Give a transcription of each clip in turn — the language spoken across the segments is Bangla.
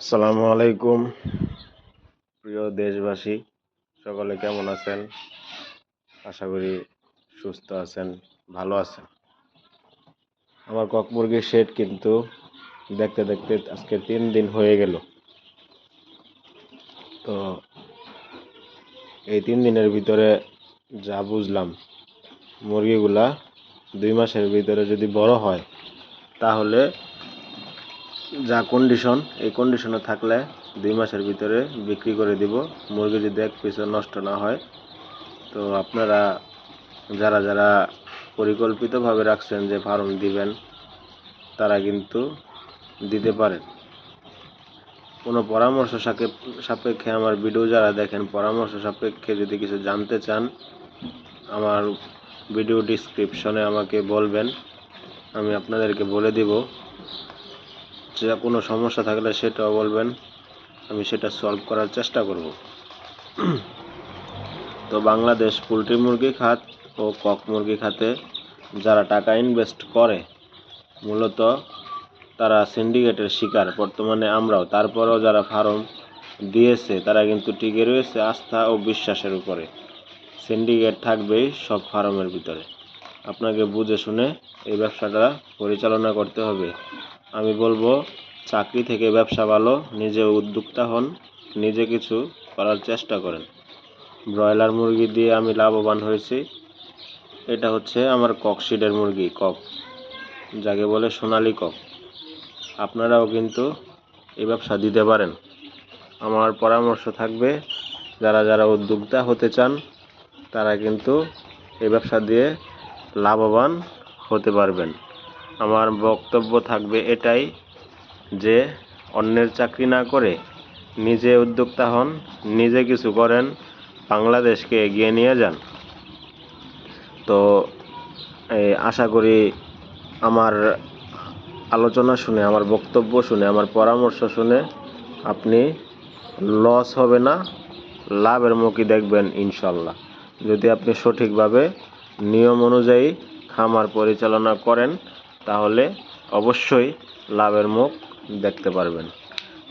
আসসালামু আলাইকুম, প্রিয় দেশবাসী, সকলে কেমন আছেন? আশা করি সুস্থ আছেন, ভালো আছেন। আমার কক মুরগির শেড কিন্তু দেখতে দেখতে আজকে তিন দিন হয়ে গেল। তো এই তিন দিনের ভিতরে যা বুঝলাম, মুরগিগুলা দুই মাসের ভিতরে যদি বড় হয়, তাহলে যা কন্ডিশন এই কন্ডিশনে থাকলে দুই মাসের ভিতরে বিক্রি করে দিব। মুরগি যদি এক পিসও নষ্ট না হয়, তো আপনারা যারা যারা পরিকল্পিতভাবে রাখছেন যে ফার্ম দিবেন, তারা কিন্তু দিতে পারেন। কোনো পরামর্শ সাপে- সাপেক্ষে আমার ভিডিও যারা দেখেন, পরামর্শ সাপেক্ষে যদি কিছু জানতে চান, আমার ভিডিও ডিসক্রিপশনে আমাকে বলবেন। আমি আপনাদেরকে বলে দিব। যে কোনো সমস্যা থাকলে সেটাও বলবেন। আমি সেটা সলভ করার চেষ্টা করব। তো বাংলাদেশ পোলট্রি মুরগি খাত ও কক মুরগি খাতে যারা টাকা ইনভেস্ট করে, মূলত তারা সিন্ডিকেটের শিকার। বর্তমানে আমরাও, তারপরেও যারা ফার্ম দিয়েছে, তারা কিন্তু টিকে রয়েছে আস্থা ও বিশ্বাসের উপরে। সিন্ডিকেট থাকবেই সব ফার্মের ভিতরে। আপনাকে বুঝে শুনে এই ব্যবসাটা পরিচালনা করতে হবে। আমি বলব, চাকরি থেকে ব্যবসা ভালো, নিজে উদ্যোক্তা হন, নিজে কিছু করার চেষ্টা করেন। ব্রয়লার মুরগি দিয়ে আমি লাভবান হয়েছি। এটা হচ্ছে আমার ককশিডের মুরগি, কক। যাকে বলে সোনালি কক। আপনারাও কিন্তু এই ব্যবসা দিতে পারেন। আমার পরামর্শ থাকবে, যারা যারা উদ্যোক্তা হতে চান, তারা কিন্তু এই ব্যবসা দিয়ে লাভবান হতে পারবেন। আমার বক্তব্য থাকবে এটাই যে, অন্যের চাকরি না করে নিজে উদ্যোক্তা হন, নিজে কিছু করেন, বাংলাদেশকে এগিয়ে নিয়ে যান। তো আশা করি আমার আলোচনা শুনে, আমার বক্তব্য শুনে, আমার পরামর্শ শুনে আপনি লস হবে না, লাভের মুখই দেখবেন ইনশাল্লাহ। যদি আপনি সঠিকভাবে নিয়ম অনুযায়ী খামার পরিচালনা করেন তাহলে অবশ্যই লাভের মুখ দেখতে পারবেন।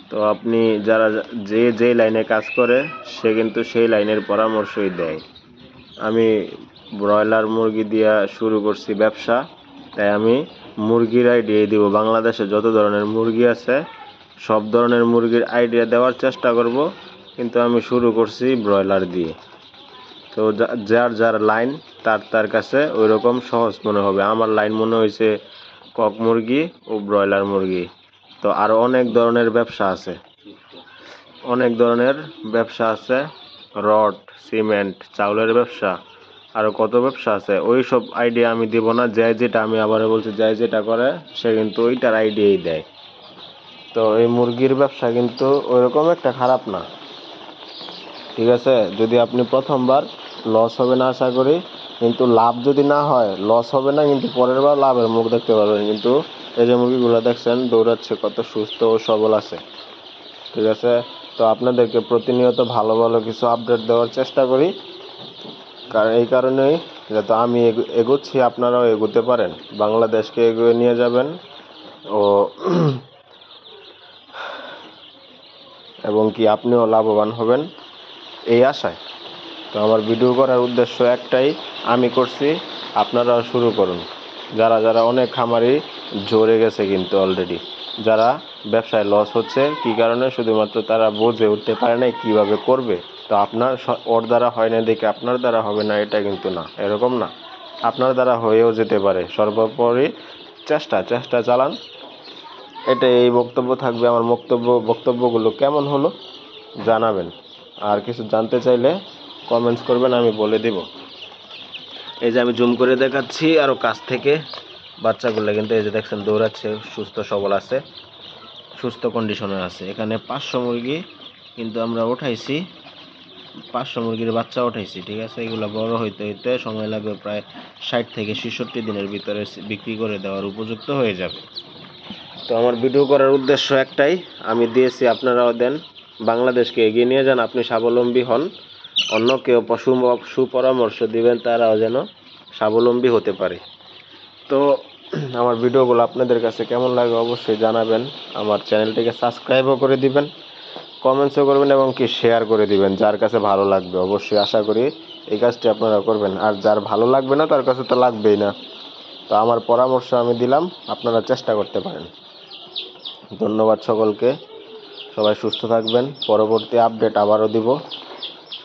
তো আপনি যারা যে যে লাইনে কাজ করে, সে কিন্তু সেই লাইনের পরামর্শই দেয়। আমি ব্রয়লার মুরগি দিয়া শুরু করছি ব্যবসা, তাই আমি মুরগির আইডিয়া দিব। বাংলাদেশে যত ধরনের মুরগি আছে, সব ধরনের মুরগির আইডিয়া দেওয়ার চেষ্টা করব, কিন্তু আমি শুরু করছি ব্রয়লার দিয়ে। তো যার যার লাইন, তার তার কাছে ওই রকম সহজ মনে হবে। আমার লাইন মনে হয়েছে কক মুরগি ও ব্রয়লার মুরগি। তো আরও অনেক ধরনের ব্যবসা আছে। অনেক ধরনের ব্যবসা আছে। রড, সিমেন্ট, চাউলের ব্যবসা আরও কত ব্যবসা আছে। ওই সব আইডিয়া আমি দিব না। যে যেটা আমি আবার বলছি, যে যেটা করে, সে কিন্তু ওইটার আইডিয়াই দেয়। তো এই মুরগির ব্যবসা কিন্তু ওইরকম একটা খারাপ না। ঠিক আছে? যদি আপনি প্রথমবার লস হবে না, আশা করি কিন্তু লাভ যদি না হয় লস হবে না, কিন্তু পরের বার লাভের মুখ দেখতে পারবেন। কিন্তু এই যে মুরগিগুলো দেখছেন, দৌড়াচ্ছে, কত সুস্থ ও সবল আছে। ঠিক আছে? তো আপনাদেরকে প্রতিনিয়ত ভালো ভালো কিছু আপডেট দেওয়ার চেষ্টা করি। কারণ এই কারণেই যাতে আমি এগো- এগোচ্ছি, আপনারাও এগোতে পারেন। বাংলাদেশকে এগিয়ে নিয়ে যাবেন ও এবং কি আপনিও লাভবান হবেন, এই আশায়। তো আমার ভিডিও করার উদ্দেশ্য একটাই, আমি করছি আপনারাও শুরু করুন। যারা যারা অনেক খামারি জোরে গেছে কিন্তু অলরেডি যারা ব্যবসায় লস হচ্ছে, কি কারণে? শুধুমাত্র তারা বোঝে উঠতে পারে না কীভাবে করবে। তো আপনার ওর দ্বারা হয় না দেখে আপনার দ্বারা হবে না, এটা কিন্তু না, এরকম না। আপনার দ্বারা হয়েও যেতে পারে। সর্বোপরি চেষ্টা চেষ্টা চালান। এটা এই বক্তব্য থাকবে আমার বক্তব্য বক্তব্যগুলো কেমন হলো জানাবেন। আর কিছু জানতে চাইলে কমেন্টস করবেন, আমি বলে দিব। এই যে আমি জুম করে দেখাচ্ছি আরও কাছ থেকে। বাচ্চাগুলো কিন্তু এই যে দেখছেন, দৌড়াচ্ছে, সুস্থ, সবল আছে, সুস্থ কন্ডিশনে আছে। এখানে পাঁচশো মুরগি কিন্তু আমরা উঠাইছি, পাঁচশো মুরগির বাচ্চা উঠাইছি, ঠিক আছে? এগুলো বড় হইতে হইতে সময় লাগবে প্রায় ষাট থেকে ছেষট্টি দিনের ভিতরে বিক্রি করে দেওয়ার উপযুক্ত হয়ে যাবে। তো আমার ভিডিও করার উদ্দেশ্য একটাই, আমি দিয়েছি, আপনারাও দেন। বাংলাদেশকে এগিয়ে নিয়ে যান, আপনি স্বাবলম্বী হন। অন্য কেউ পশু সুপরামর্শ দিবেন তারাও যেন স্বাবলম্বী হতে পারে। তো আমার ভিডিওগুলো আপনাদের কাছে কেমন লাগে অবশ্যই জানাবেন। আমার চ্যানেলটিকে সাবস্ক্রাইবও করে দিবেন কমেন্টসও করবেন এবং কি শেয়ার করে দিবেন, যার কাছে ভালো লাগবে। অবশ্যই আশা করি এই কাজটি আপনারা করবেন। আর যার ভালো লাগবে না, তার কাছে তো লাগবেই না। তো আমার পরামর্শ আমি দিলাম, আপনারা চেষ্টা করতে পারেন। ধন্যবাদ সকলকে। সবাই সুস্থ থাকবেন। পরবর্তী আপডেট আবারও দিব।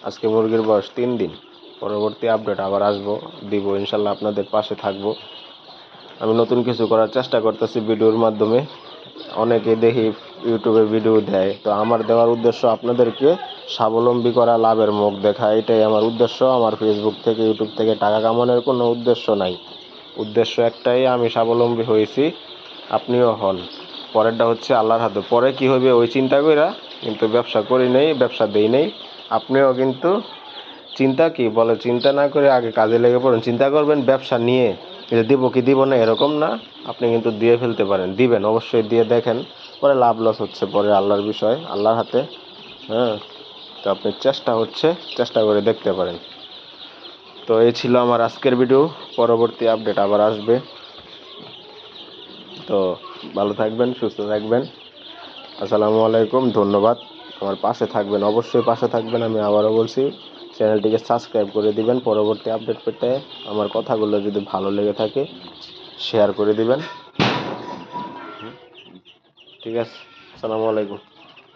আজকে মুরগির বয়স তিন দিন। পরবর্তী আপডেট আবার আসব, দিব, ইনশাল্লাহ আপনাদের পাশে থাকব। আমি নতুন কিছু করার চেষ্টা করতেছি ভিডিওর মাধ্যমে। অনেকে দেখি ইউটিউবে ভিডিও দেয়, তো আমার দেওয়ার উদ্দেশ্য আপনাদেরকে স্বাবলম্বী করা, লাভের মুখ দেখা, এটাই আমার উদ্দেশ্য। আমার ফেসবুক থেকে ইউটিউব থেকে টাকা কামানোর কোনো উদ্দেশ্য নাই। উদ্দেশ্য একটাই, আমি স্বাবলম্বী হয়েছি, আপনিও হন। পরেরটা হচ্ছে আল্লাহর হাতে। পরে কি হবে, ওই চিন্তা কইরা কিন্তু ব্যবসা করি নেই, ব্যবসা দেই নেই। আপনিও কিন্তু চিন্তা কি? বলে, চিন্তা না করে আগে কাজে লেগে পড়ুন। চিন্তা করবেন, ব্যবসা নিয়ে। যে দিব কি দিব না, এরকম না। আপনি কিন্তু দিয়ে ফেলতে পারেন। দিবেন, অবশ্যই দিয়ে দেখেন। পরে লাভ লস হচ্ছে, পরে আল্লাহর বিষয়, আল্লাহর হাতে। হ্যাঁ? তো আপনি চেষ্টা হচ্ছে, চেষ্টা করে দেখতে পারেন। তো এই ছিল আমার আজকের ভিডিও পরবর্তী আপডেট আবার আসবে। তো ভালো থাকবেন, সুস্থ থাকবেন। আসসালামু আলাইকুম, ধন্যবাদ। আমার পাশে থাকবেন, অবশ্যই পাশে থাকবেন। আমি আবারও বলছি, চ্যানেলটিকে সাবস্ক্রাইব করে দিবেন। পরবর্তী আপডেট পেতে আমার কথাগুলো যদি ভালো লেগে থাকে শেয়ার করে দিবেন। ঠিক আছে, আসসালামু আলাইকুম।